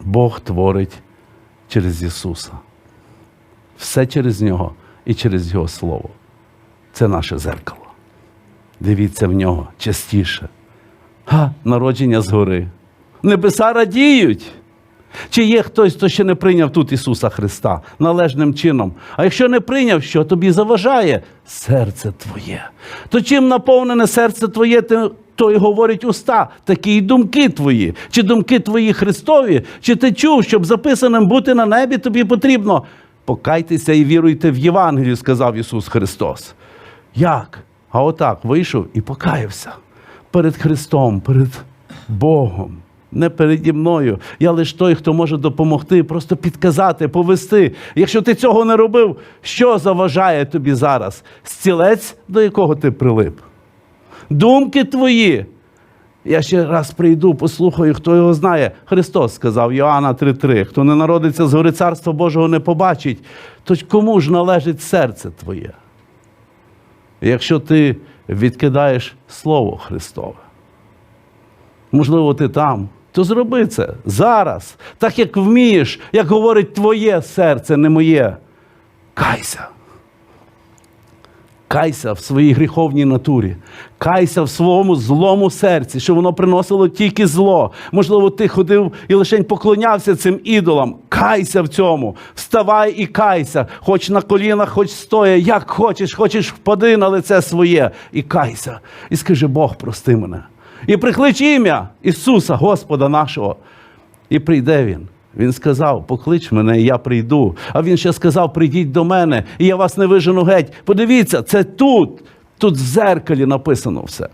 Бог творить через Ісуса. Все через Нього і через Його Слово. Це наше зеркало. Дивіться в нього частіше. Га, народження згори. Небеса радіють. Чи є хтось, хто ще не прийняв тут Ісуса Христа належним чином? А якщо не прийняв, що тобі заважає? Серце твоє. То чим наповнене серце твоє, ти- то й говорить уста, такі й думки твої, чи думки твої Христові, чи ти чув, щоб записаним бути на небі, тобі потрібно. Покайтеся і віруйте в Євангелію, сказав Ісус Христос. Як? А отак вийшов і покаявся перед Христом, перед Богом. Не переді мною. Я лише той, хто може допомогти, просто підказати, повести. Якщо ти цього не робив, що заважає тобі зараз? Стілець, до якого ти прилип? Думки твої. Я ще раз прийду, послухаю, хто його знає. Христос сказав Йоанна 3:3, хто не народиться з гори Царства Божого не побачить, то кому ж належить серце твоє? Якщо ти відкидаєш Слово Христове, можливо, ти там, то зроби це зараз, так як вмієш, як говорить твоє серце, не моє. Кайся. Кайся в своїй гріховній натурі, кайся в своєму злому серці, що воно приносило тільки зло. Можливо, ти ходив і лише поклонявся цим ідолам. Кайся в цьому, вставай і кайся, хоч на колінах, хоч стоя, як хочеш, хочеш впади на лице своє і кайся. І скажи, Бог, прости мене. І приклич ім'я Ісуса, Господа нашого. І прийде Він. Він сказав: поклич мене, і я прийду. А він ще сказав: прийдіть до мене, і я вас не вижену геть. Подивіться, це тут, тут в зеркалі написано все.